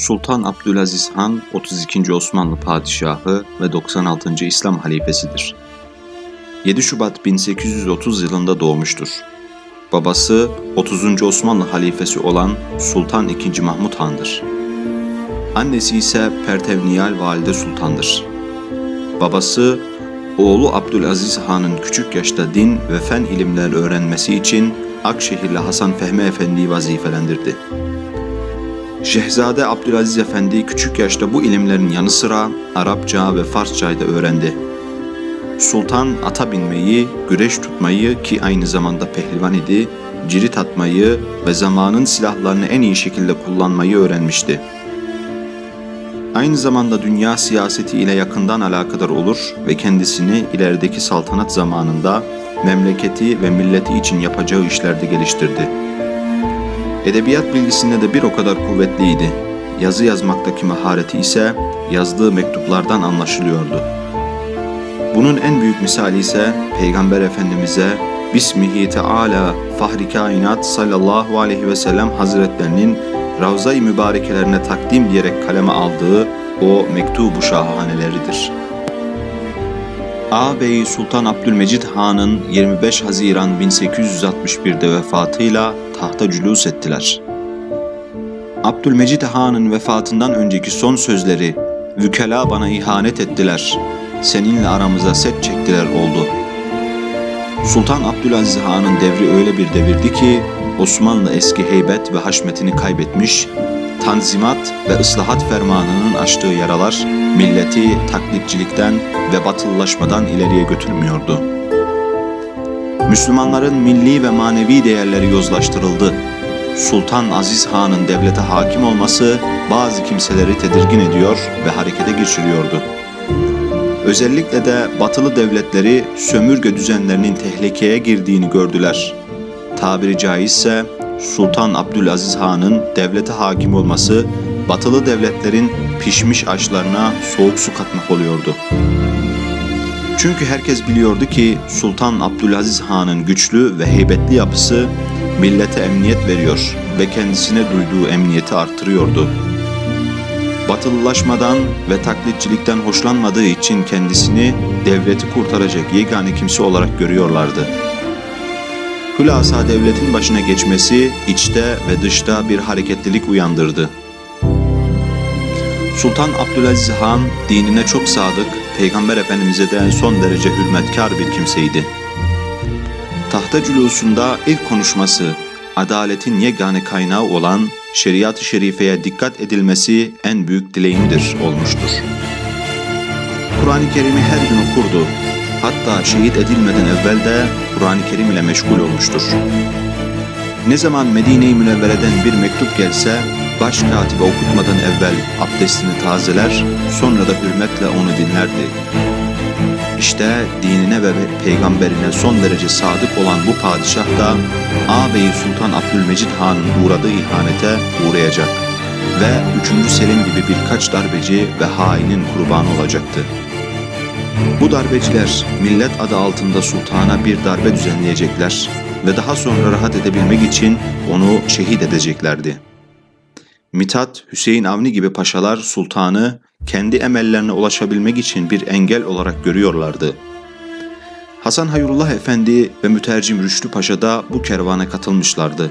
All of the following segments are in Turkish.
Sultan Abdülaziz Han 32. Osmanlı padişahı ve 96. İslam halifesidir. 7 Şubat 1830 yılında doğmuştur. Babası 30. Osmanlı halifesi olan Sultan II. Mahmud Han'dır. Annesi ise Pertevniyal Valide Sultan'dır. Babası oğlu Abdülaziz Han'ın küçük yaşta din ve fen ilimler öğrenmesi için Akşehirli Hasan Fehmi Efendi'yi vazifelendirdi. Şehzade Abdülaziz Efendi küçük yaşta bu ilimlerin yanı sıra Arapça ve Farsçayı da öğrendi. Sultan ata binmeyi, güreş tutmayı ki aynı zamanda pehlivan idi, cirit atmayı ve zamanın silahlarını en iyi şekilde kullanmayı öğrenmişti. Aynı zamanda dünya siyaseti ile yakından alakadar olur ve kendisini ilerideki saltanat zamanında memleketi ve milleti için yapacağı işlerde geliştirdi. Edebiyat bilgisinde de bir o kadar kuvvetliydi. Yazı yazmaktaki mahareti ise yazdığı mektuplardan anlaşılıyordu. Bunun en büyük misali ise Peygamber Efendimiz'e Bismihi Teala Fahri Kainat sallallahu aleyhi ve sellem hazretlerinin Ravza-i Mübarekelerine takdim diyerek kaleme aldığı o mektubu şahaneleridir. Ağabeyi Sultan Abdülmecid Han'ın 25 Haziran 1861'de vefatıyla tahta cülûs ettiler. Abdülmecid Han'ın vefatından önceki son sözleri Vükela bana ihanet ettiler, seninle aramıza set çektiler oldu. Sultan Abdülaziz Han'ın devri öyle bir devirdi ki Osmanlı eski heybet ve haşmetini kaybetmiş, tanzimat ve ıslahat fermanının açtığı yaralar milleti taklitçilikten ve batılılaşmadan ileriye götürmüyordu. Müslümanların milli ve manevi değerleri yozlaştırıldı. Sultan Aziz Han'ın devlete hakim olması bazı kimseleri tedirgin ediyor ve harekete geçiriyordu. Özellikle de batılı devletleri sömürge düzenlerinin tehlikeye girdiğini gördüler. Tabiri caizse Sultan Abdülaziz Han'ın devlete hakim olması batılı devletlerin pişmiş aşlarına soğuk su katmak oluyordu. Çünkü herkes biliyordu ki Sultan Abdülaziz Han'ın güçlü ve heybetli yapısı millete emniyet veriyor ve kendisine duyduğu emniyeti artırıyordu. Batılılaşmadan ve taklitçilikten hoşlanmadığı için kendisini devleti kurtaracak yegane kimse olarak görüyorlardı. Hülasa devletin başına geçmesi içte ve dışta bir hareketlilik uyandırdı. Sultan Abdülaziz Han dinine çok sadık, Peygamber Efendimiz'e de son derece hürmetkar bir kimseydi. Tahta cülusunda ilk konuşması, adaletin yegane kaynağı olan şeriat-ı şerifeye dikkat edilmesi en büyük dileğimdir olmuştur. Kur'an-ı Kerim'i her gün okurdu. Hatta şehit edilmeden evvel de Kur'an-ı Kerim ile meşgul olmuştur. Ne zaman Medine-i Münevvere'den bir mektup gelse, baş katibe okutmadan evvel abdestini tazeler, sonra da hürmetle onu dinlerdi. İşte dinine ve peygamberine son derece sadık olan bu padişah da ağabeyi Sultan Abdülmecid Han'ın uğradığı ihanete uğrayacak ve 3. Selim gibi birkaç darbeci ve hainin kurbanı olacaktı. Bu darbeciler millet adı altında sultana bir darbe düzenleyecekler ve daha sonra rahat edebilmek için onu şehit edeceklerdi. Mithat, Hüseyin Avni gibi paşalar sultanı kendi emellerine ulaşabilmek için bir engel olarak görüyorlardı. Hasan Hayrullah Efendi ve mütercim Rüştü Paşa da bu kervana katılmışlardı.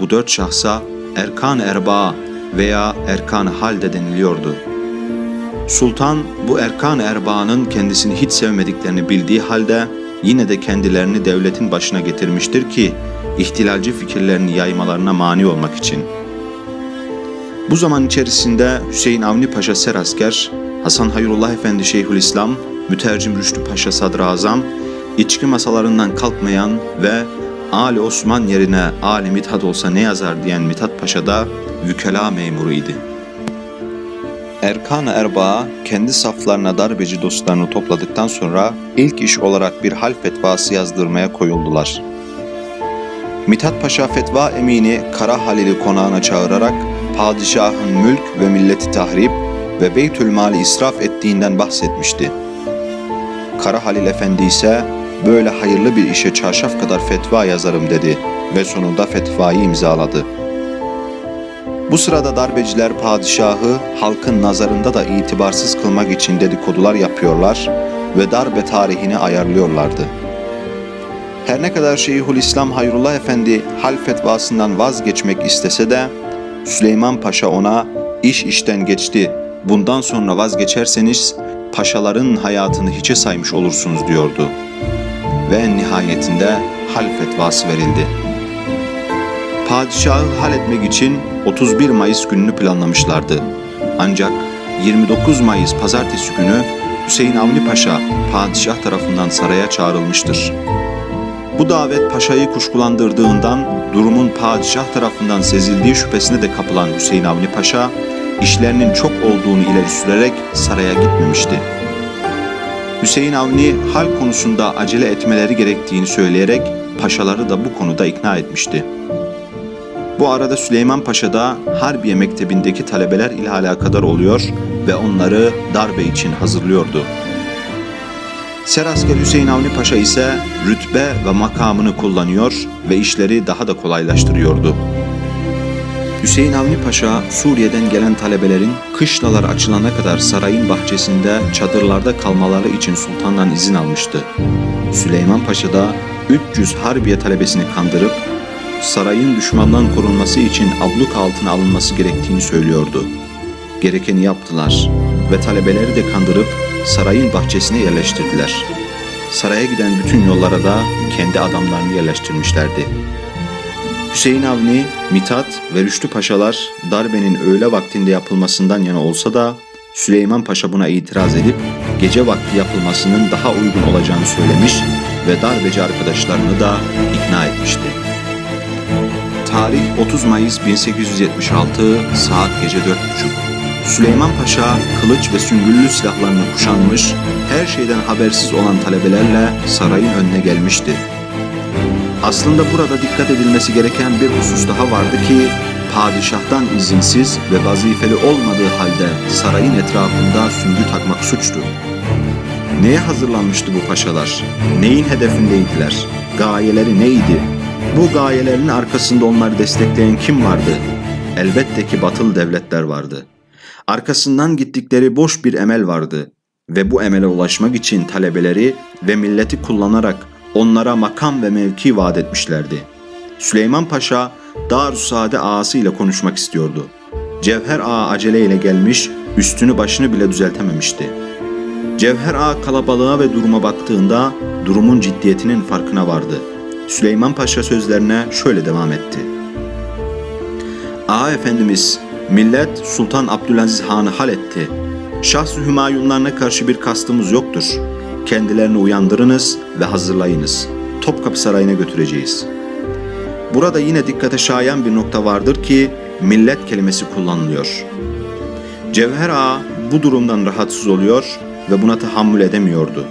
Bu dört şahsa Erkan Erba veya Erkan Hal de deniliyordu. Sultan bu Erkan Erba'nın kendisini hiç sevmediklerini bildiği halde yine de kendilerini devletin başına getirmiştir ki ihtilalci fikirlerini yaymalarına mani olmak için. Bu zaman içerisinde Hüseyin Avni Paşa Serasker, Hasan Hayrullah Efendi Şeyhülislam, Mütercim Rüştü Paşa Sadrazam, içki masalarından kalkmayan ve Ali Osman yerine Ali Mithat olsa ne yazar diyen Mithat Paşa da vükela memuru idi. Erkan Erbaa kendi saflarına darbeci dostlarını topladıktan sonra ilk iş olarak bir hal fetvası yazdırmaya koyuldular. Mithat Paşa fetva emini Kara Halil'i konağına çağırarak padişahın mülk ve milleti tahrip ve beytül mali israf ettiğinden bahsetmişti. Kara Halil Efendi ise böyle hayırlı bir işe çarşaf kadar fetva yazarım dedi ve sonunda fetvayı imzaladı. Bu sırada darbeciler padişahı halkın nazarında da itibarsız kılmak için dedikodular yapıyorlar ve darbe tarihini ayarlıyorlardı. Her ne kadar Şeyhülislam Hayrullah Efendi hal fetvasından vazgeçmek istese de Süleyman Paşa ona iş işten geçti. Bundan sonra vazgeçerseniz paşaların hayatını hiçe saymış olursunuz diyordu. Ve en nihayetinde hal fetvası verildi. Padişahı hal etmek için 31 Mayıs gününü planlamışlardı. Ancak 29 Mayıs pazartesi günü Hüseyin Avni Paşa padişah tarafından saraya çağrılmıştır. Bu davet paşayı kuşkulandırdığından durumun padişah tarafından sezildiği şüphesine de kapılan Hüseyin Avni Paşa, işlerinin çok olduğunu ileri sürerek saraya gitmemişti. Hüseyin Avni hal konusunda acele etmeleri gerektiğini söyleyerek paşaları da bu konuda ikna etmişti. Bu arada Süleyman Paşa da Harbiye Mektebi'ndeki talebeler ile alakadar oluyor ve onları darbe için hazırlıyordu. Serasker Hüseyin Avni Paşa ise rütbe ve makamını kullanıyor ve işleri daha da kolaylaştırıyordu. Hüseyin Avni Paşa, Suriye'den gelen talebelerin kışlalar açılana kadar sarayın bahçesinde çadırlarda kalmaları için sultandan izin almıştı. Süleyman Paşa da 300 Harbiye talebesini kandırıp sarayın düşmandan korunması için abluk altına alınması gerektiğini söylüyordu. Gerekeni yaptılar ve talebeleri de kandırıp sarayın bahçesine yerleştirdiler. Saraya giden bütün yollara da kendi adamlarını yerleştirmişlerdi. Hüseyin Avni, Mitat ve Rüştü Paşalar darbenin öğle vaktinde yapılmasından yana olsa da Süleyman Paşa buna itiraz edip gece vakti yapılmasının daha uygun olacağını söylemiş ve darbeci arkadaşlarını da ikna etmişti. Tarih 30 Mayıs 1876 saat gece 4.30. Süleyman Paşa kılıç ve süngüllü silahlarını kuşanmış, her şeyden habersiz olan talebelerle sarayın önüne gelmişti. Aslında burada dikkat edilmesi gereken bir husus daha vardı ki, padişahtan izinsiz ve vazifeli olmadığı halde sarayın etrafında süngü takmak suçtu. Neye hazırlanmıştı bu paşalar? Neyin hedefindeydiler? Gayeleri neydi? Bu gayelerin arkasında onları destekleyen kim vardı? Elbette ki batıl devletler vardı. Arkasından gittikleri boş bir emel vardı ve bu emele ulaşmak için talebeleri ve milleti kullanarak onlara makam ve mevki vaat etmişlerdi. Süleyman Paşa Darüsade ağası ile konuşmak istiyordu. Cevher ağa aceleyle gelmiş, üstünü başını bile düzeltememişti. Cevher ağa kalabalığa ve duruma baktığında durumun ciddiyetinin farkına vardı. Süleyman Paşa sözlerine şöyle devam etti. Ağa Efendimiz, millet Sultan Abdülaziz Han'ı hal etti. Şahs-ı Hümayunlarına karşı bir kastımız yoktur. Kendilerini uyandırınız ve hazırlayınız. Topkapı Sarayı'na götüreceğiz. Burada yine dikkate şayan bir nokta vardır ki millet kelimesi kullanılıyor. Cevher Ağa bu durumdan rahatsız oluyor ve buna tahammül edemiyordu.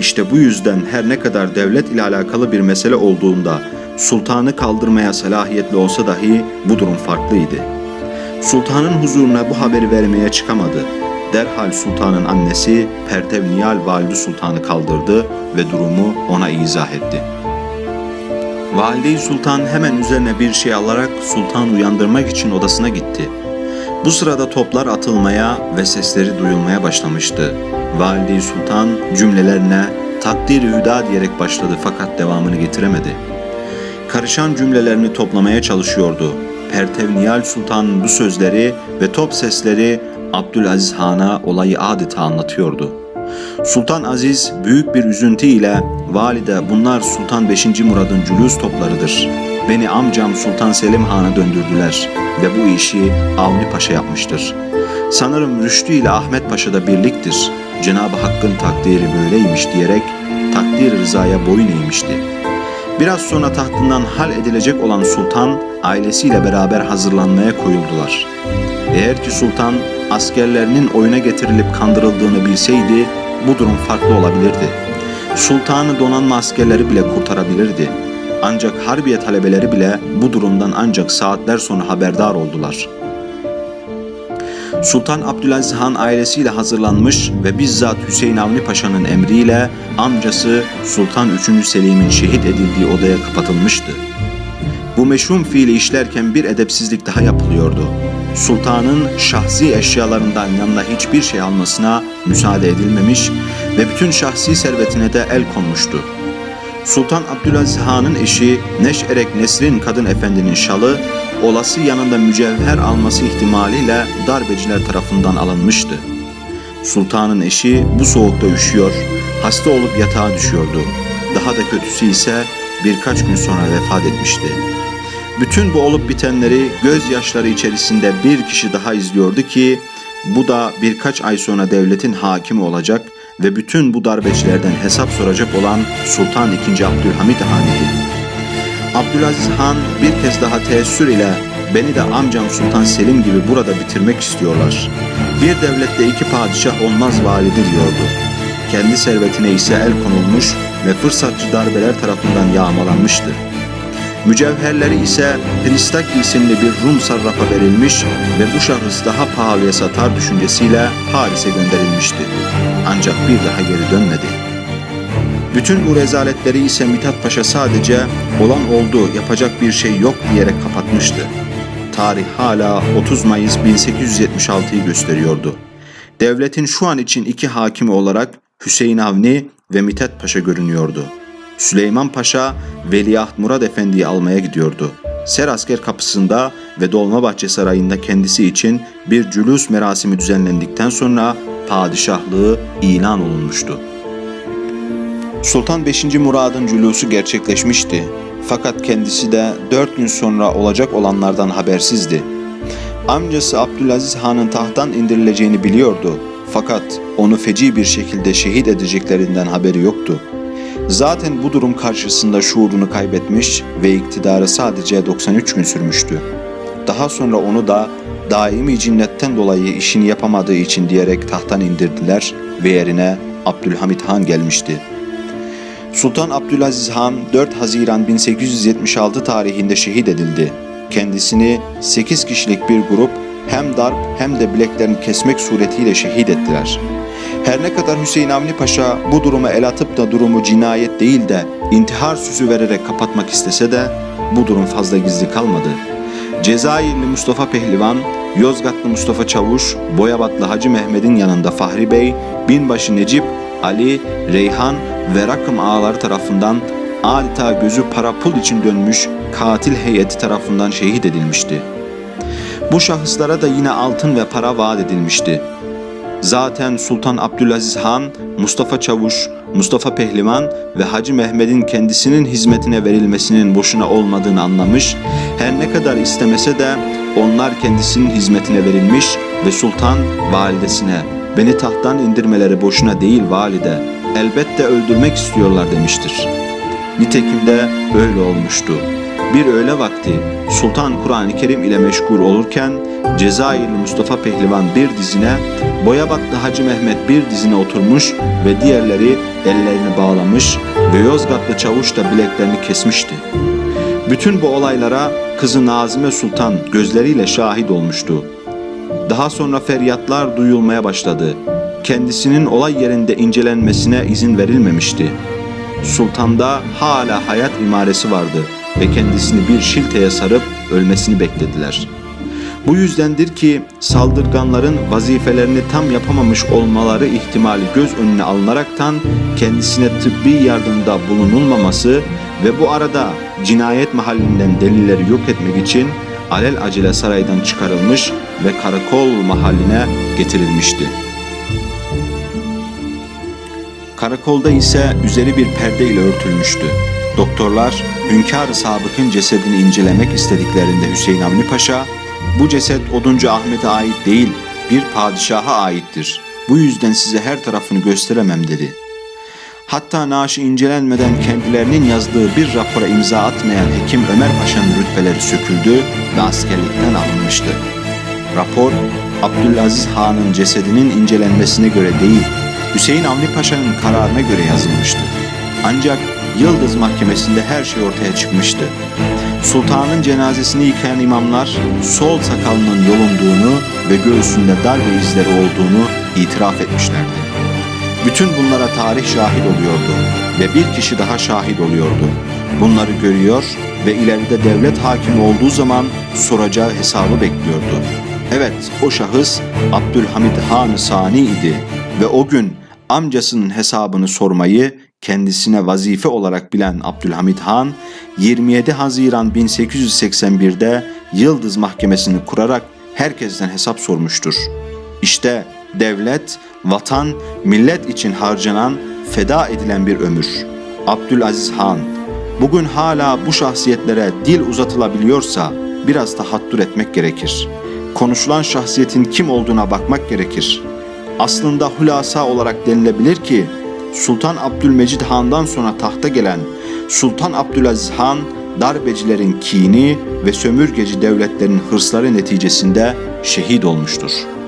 İşte bu yüzden her ne kadar devlet ile alakalı bir mesele olduğunda sultanı kaldırmaya salahiyetli olsa dahi bu durum farklıydı. Sultanın huzuruna bu haberi vermeye çıkamadı. Derhal sultanın annesi Pertev Nihal Valide Sultan'ı kaldırdı ve durumu ona izah etti. Valide Sultan hemen üzerine bir şey alarak sultan uyandırmak için odasına gitti. Bu sırada toplar atılmaya ve sesleri duyulmaya başlamıştı. Valide Sultan cümlelerine takdir hüda diyerek başladı fakat devamını getiremedi. Karışan cümlelerini toplamaya çalışıyordu. Pertev Nihal Sultan bu sözleri ve top sesleri Abdülaziz Han'a olayı adeta anlatıyordu. Sultan Aziz büyük bir üzüntü ile valide bunlar Sultan 5. Murad'ın cülüs toplarıdır. Beni amcam Sultan Selim Han'a döndürdüler ve bu işi Avni Paşa yapmıştır. Sanırım Rüştü ile Ahmet Paşa da birliktir. Cenab-ı Hakk'ın takdiri böyleymiş diyerek takdir rızaya boyun eğmişti. Biraz sonra tahtından hal edilecek olan sultan ailesiyle beraber hazırlanmaya koyuldular. Eğer ki sultan askerlerinin oyuna getirilip kandırıldığını bilseydi bu durum farklı olabilirdi. Sultanı donanma askerleri bile kurtarabilirdi. Ancak harbiye talebeleri bile bu durumdan ancak saatler sonra haberdar oldular. Sultan Abdülaziz Han ailesiyle hazırlanmış ve bizzat Hüseyin Avni Paşa'nın emriyle amcası Sultan 3. Selim'in şehit edildiği odaya kapatılmıştı. Bu meşhum fiili işlerken bir edepsizlik daha yapılıyordu. sultanın şahsi eşyalarından yanına hiçbir şey almasına müsaade edilmemiş ve bütün şahsi servetine de el konmuştu. Sultan Abdülaziz Han'ın eşi Neşerek Nesrin Kadın Efendi'nin şalı, olası yanında mücevher alması ihtimaliyle darbeciler tarafından alınmıştı. Sultanın eşi bu soğukta üşüyor, hasta olup yatağa düşüyordu. Daha da kötüsü ise birkaç gün sonra vefat etmişti. Bütün bu olup bitenleri gözyaşları içerisinde bir kişi daha izliyordu ki bu da birkaç ay sonra devletin hakimi olacak ve bütün bu darbecilerden hesap soracak olan Sultan II. Abdülhamid Han idi. Abdülaziz Han bir kez daha teessür ile beni de amcam Sultan Selim gibi burada bitirmek istiyorlar. Bir devlette iki padişah olmaz validi diyordu. Kendi servetine ise el konulmuş ve fırsatçı darbeler tarafından yağmalanmıştı. Mücevherleri ise Pristaki isimli bir Rum sarrafa verilmiş ve bu şahıs daha pahalıya satar düşüncesiyle Paris'e gönderilmişti. Ancak bir daha geri dönmedi. Bütün bu rezaletleri ise Mithat Paşa sadece olan oldu yapacak bir şey yok diyerek kapatmıştı. Tarih hala 30 Mayıs 1876'yı gösteriyordu. Devletin şu an için iki hakimi olarak Hüseyin Avni ve Mithat Paşa görünüyordu. Süleyman Paşa Veliaht Murad Efendi'yi almaya gidiyordu. Serasker kapısında ve Dolmabahçe Sarayı'nda kendisi için bir cülus merasimi düzenlendikten sonra padişahlığı ilan olunmuştu. Sultan 5. Murad'ın cülusu gerçekleşmişti. Fakat kendisi de dört gün sonra olacak olanlardan habersizdi. Amcası Abdülaziz Han'ın tahttan indirileceğini biliyordu. Fakat onu feci bir şekilde şehit edeceklerinden haberi yoktu. Zaten bu durum karşısında şuurunu kaybetmiş ve iktidarı sadece 93 gün sürmüştü. Daha sonra onu da daimi cinnetten dolayı işini yapamadığı için diyerek tahttan indirdiler ve yerine Abdülhamit Han gelmişti. Sultan Abdülaziz Han 4 Haziran 1876 tarihinde şehit edildi. Kendisini 8 kişilik bir grup hem darp hem de bileklerini kesmek suretiyle şehit ettiler. Her ne kadar Hüseyin Avni Paşa bu duruma el atıp da durumu cinayet değil de intihar süsü vererek kapatmak istese de bu durum fazla gizli kalmadı. Cezayirli Mustafa Pehlivan, Yozgatlı Mustafa Çavuş, Boyabatlı Hacı Mehmet'in yanında Fahri Bey, Binbaşı Necip, Ali, Reyhan ve Rakım ağaları tarafından adeta gözü para pul için dönmüş katil heyeti tarafından şehit edilmişti. Bu şahıslara da yine altın ve para vaat edilmişti. Zaten Sultan Abdülaziz Han, Mustafa Çavuş, Mustafa Pehlivan ve Hacı Mehmet'in kendisinin hizmetine verilmesinin boşuna olmadığını anlamış, her ne kadar istemese de onlar kendisinin hizmetine verilmiş ve sultan validesine beni tahttan indirmeleri boşuna değil valide, elbette öldürmek istiyorlar demiştir. Nitekim de öyle olmuştu. Bir öğle vakti Sultan Kur'an-ı Kerim ile meşgul olurken Cezayirli Mustafa Pehlivan bir dizine, Boyabatlı Hacı Mehmet bir dizine oturmuş ve diğerleri ellerini bağlamış ve Yozgatlı Çavuş da bileklerini kesmişti. Bütün bu olaylara kızı Nazime Sultan gözleriyle şahit olmuştu. Daha sonra feryatlar duyulmaya başladı. Kendisinin olay yerinde incelenmesine izin verilmemişti. Sultanda hala hayat imaresi vardı ve kendisini bir şilteye sarıp ölmesini beklediler. Bu yüzdendir ki saldırganların vazifelerini tam yapamamış olmaları ihtimali göz önüne alınaraktan kendisine tıbbi yardımda bulunulmaması ve bu arada cinayet mahallinden delilleri yok etmek için alel acele saraydan çıkarılmış ve karakol mahalline getirilmişti. Karakolda ise üzeri bir perde ile örtülmüştü. Doktorlar Hünkâr-ı Sabık'ın cesedini incelemek istediklerinde Hüseyin Avni Paşa, bu ceset Oduncu Ahmet'e ait değil, bir padişaha aittir. Bu yüzden size her tarafını gösteremem dedi. Hatta naaşı incelenmeden kendilerinin yazdığı bir rapora imza atmayan Hekim Ömer Paşa'nın rütbeleri söküldü ve askerlikten alınmıştı. Rapor, Abdülaziz Han'ın cesedinin incelenmesine göre değil, Hüseyin Avni Paşa'nın kararına göre yazılmıştı. Ancak Yıldız Mahkemesi'nde her şey ortaya çıkmıştı. Sultanın cenazesini yıkayan imamlar sol sakalının yolunduğunu ve göğsünde darbe izleri olduğunu itiraf etmişlerdi. Bütün bunlara tarih şahit oluyordu ve bir kişi daha şahit oluyordu. Bunları görüyor ve ileride devlet hakimi olduğu zaman soracağı hesabı bekliyordu. Evet, o şahıs Abdülhamid Han Sani idi ve o gün amcasının hesabını sormayı kendisine vazife olarak bilen Abdülhamid Han, 27 Haziran 1881'de Yıldız Mahkemesini kurarak herkesten hesap sormuştur. İşte devlet, vatan, millet için harcanan, feda edilen bir ömür. Abdülaziz Han, bugün hala bu şahsiyetlere dil uzatılabiliyorsa biraz tahattür etmek gerekir. Konuşulan şahsiyetin kim olduğuna bakmak gerekir. Aslında hulasa olarak denilebilir ki Sultan Abdülmecid Han'dan sonra tahta gelen Sultan Abdülaziz Han darbecilerin kini ve sömürgeci devletlerin hırsları neticesinde şehit olmuştur.''